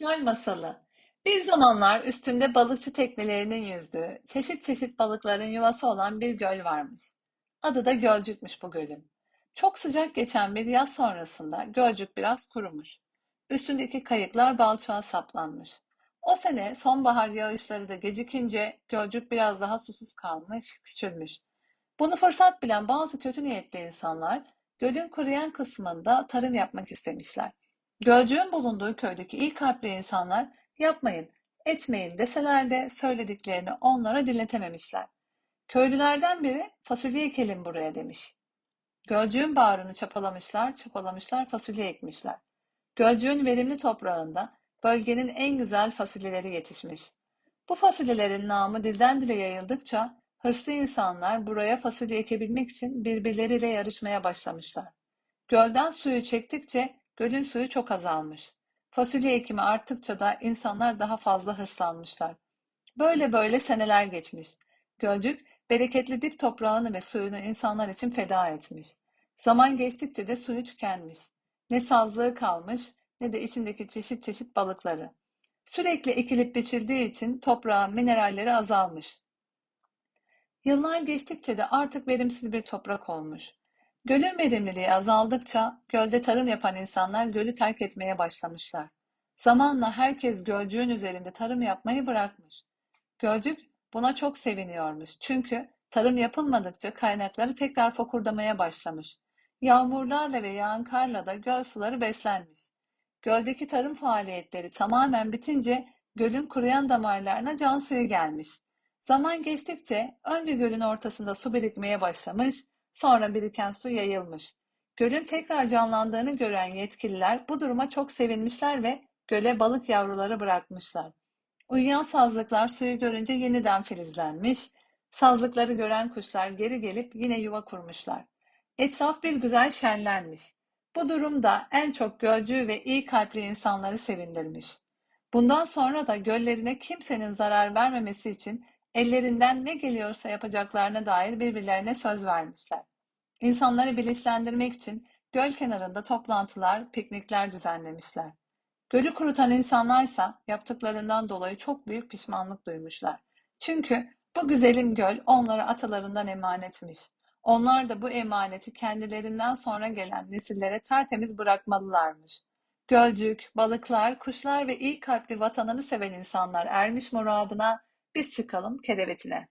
Göl Masalı Bir zamanlar üstünde balıkçı teknelerinin yüzdüğü, çeşit çeşit balıkların yuvası olan bir göl varmış. Adı da Gölcükmüş bu gölün. Çok sıcak geçen bir yaz sonrasında Gölcük biraz kurumuş. Üstündeki kayıklar balçağa saplanmış. O sene sonbahar yağışları da gecikince Gölcük biraz daha susuz kalmış, küçülmüş. Bunu fırsat bilen bazı kötü niyetli insanlar gölün kuruyan kısmında tarım yapmak istemişler. Gölcüğün bulunduğu köydeki iyi kalpli insanlar yapmayın, etmeyin deseler de söylediklerini onlara dinletememişler. Köylülerden biri fasulye ekelim buraya demiş. Gölcüğün bağrını çapalamışlar, çapalamışlar, fasulye ekmişler. Gölcüğün verimli toprağında bölgenin en güzel fasulyeleri yetişmiş. Bu fasulyelerin namı dilden dile yayıldıkça hırslı insanlar buraya fasulye ekebilmek için birbirleriyle yarışmaya başlamışlar. Gölden suyu çektikçe gölün suyu çok azalmış. Fasulye ekimi arttıkça da insanlar daha fazla hırslanmışlar. Böyle böyle seneler geçmiş. Gölcük bereketli dip toprağını ve suyunu insanlar için feda etmiş. Zaman geçtikçe de suyu tükenmiş. Ne sazlığı kalmış ne de içindeki çeşit çeşit balıkları. Sürekli ekilip biçildiği için toprağın mineralleri azalmış. Yıllar geçtikçe de artık verimsiz bir toprak olmuş. Gölün verimliliği azaldıkça gölde tarım yapan insanlar gölü terk etmeye başlamışlar. Zamanla herkes gölcüğün üzerinde tarım yapmayı bırakmış. Gölcük buna çok seviniyormuş. Çünkü tarım yapılmadıkça kaynakları tekrar fokurdamaya başlamış. Yağmurlarla ve yağan karla da göl suları beslenmiş. Göldeki tarım faaliyetleri tamamen bitince gölün kuruyan damarlarına can suyu gelmiş. Zaman geçtikçe önce gölün ortasında su birikmeye başlamış, sonra biriken su yayılmış. Gölün tekrar canlandığını gören yetkililer bu duruma çok sevinmişler ve göle balık yavruları bırakmışlar. Uyuyan sazlıklar suyu görünce yeniden filizlenmiş, sazlıkları gören kuşlar geri gelip yine yuva kurmuşlar. Etraf bir güzel şenlenmiş. Bu durum da en çok gölcü ve iyi kalpli insanları sevindirmiş. Bundan sonra da göllerine kimsenin zarar vermemesi için ellerinden ne geliyorsa yapacaklarına dair birbirlerine söz vermişler. İnsanları bilinçlendirmek için göl kenarında toplantılar, piknikler düzenlemişler. Gölü kurutan insanlarsa yaptıklarından dolayı çok büyük pişmanlık duymuşlar. Çünkü bu güzelim göl onlara atalarından emanetmiş. Onlar da bu emaneti kendilerinden sonra gelen nesillere tertemiz bırakmalılarmış. Gölcük, balıklar, kuşlar ve iyi kalpli vatanını seven insanlar ermiş muradına biz çıkalım kerevetine.